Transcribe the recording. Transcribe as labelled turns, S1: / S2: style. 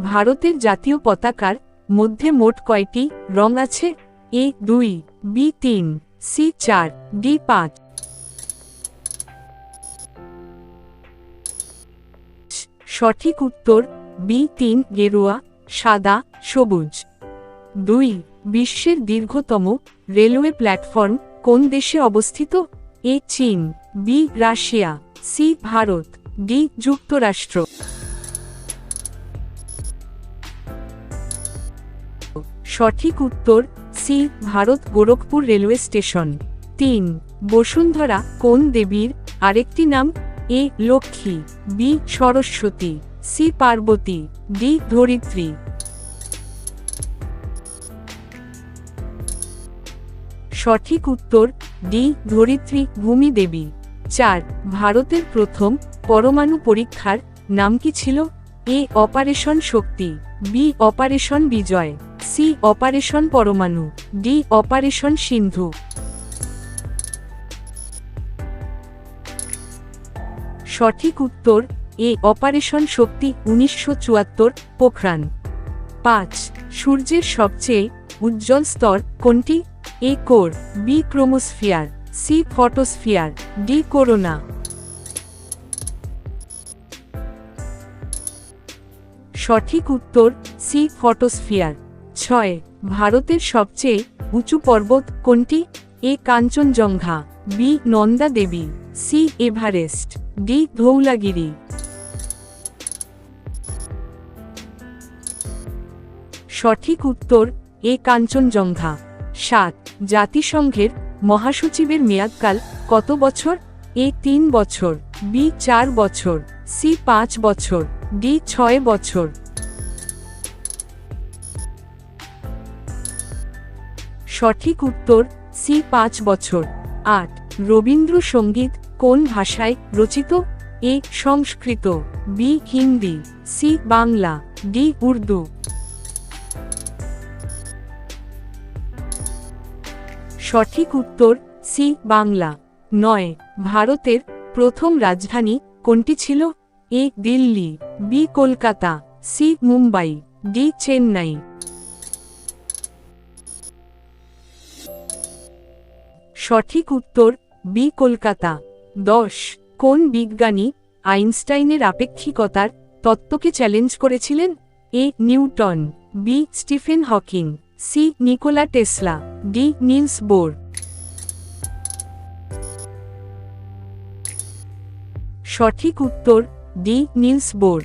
S1: ভারতের জাতীয় পতাকার মধ্যে মোট কয়টি রং আছে? এ দুই, বি তিন, সি চার, ডি পাঁচ। সঠিক উত্তর, বি তিন, গেরুয়া, সাদা, সবুজ। দুই, বিশ্বের দীর্ঘতম রেলওয়ে প্ল্যাটফর্ম কোন দেশে অবস্থিত? এ চীন, B Russia, C Bharat, D যুক্তরাষ্ট্র। সঠিক উত্তর, C, Bharat Gorakhpur railway station. তিন, বসুন্ধরা কোন দেবীর? আরেকটি নাম, A, Lakshmi, B, Saraswati, C, Parvati, D, Dharitri. সঠিক উত্তর, ডি, ধরিত্রী, ভূমি দেবী। চার, ভারতের প্রথম পরমাণু পরীক্ষার নাম কি ছিল? A operation Shakti, B operation Vijay, C operation Paramanu, D operation Sindhu. সঠিক উত্তর, এ অপারেশন শক্তি উনিশশো চুয়াত্তর, পোখরান। পাঁচ, সূর্যের সবচেয়ে উজ্জ্বল স্তর কোনটি? A core, B chromosphere, C photosphere, D corona. সঠিক উত্তর, সি, ফটোস্ফিয়ার। ছয়, ভারতের সবচেয়ে উঁচু পর্বত কোনটি? A, Kanchenjunga, B, Nanda Devi, C, Everest, D, Dhaulagiri. সঠিক উত্তর, এ, কাঞ্চনজঙ্ঘা। সাত, জাতিসংঘের মহাসচিবের মেয়াদকাল কত বছর? এ, তিন বছর। বি চার বছর, সি পাঁচ বছর, ডি ছয় বছর। সঠিক উত্তর, সি পাঁচ বছর। আট, রবীন্দ্রসঙ্গীত কোন ভাষায় রচিত? A, Sanskrit, B, Hindi, C, Bangla, D, Urdu. সঠিক উত্তর, সি, বাংলা। নয়, ভারতের প্রথম রাজধানী কোনটি ছিল? A, Delhi, B, Kolkata, C, Mumbai, D, Chennai. সঠিক উত্তর, বি, কলকাতা। দশ, কোন বিজ্ঞানী আইনস্টাইনের আপেক্ষিকতার তত্ত্বকে চ্যালেঞ্জ করেছিলেন? A, Newton, B, Stephen Hawking, C, Nikola Tesla, D, Niels Bohr. সঠিক উত্তর ডি নিলস বোর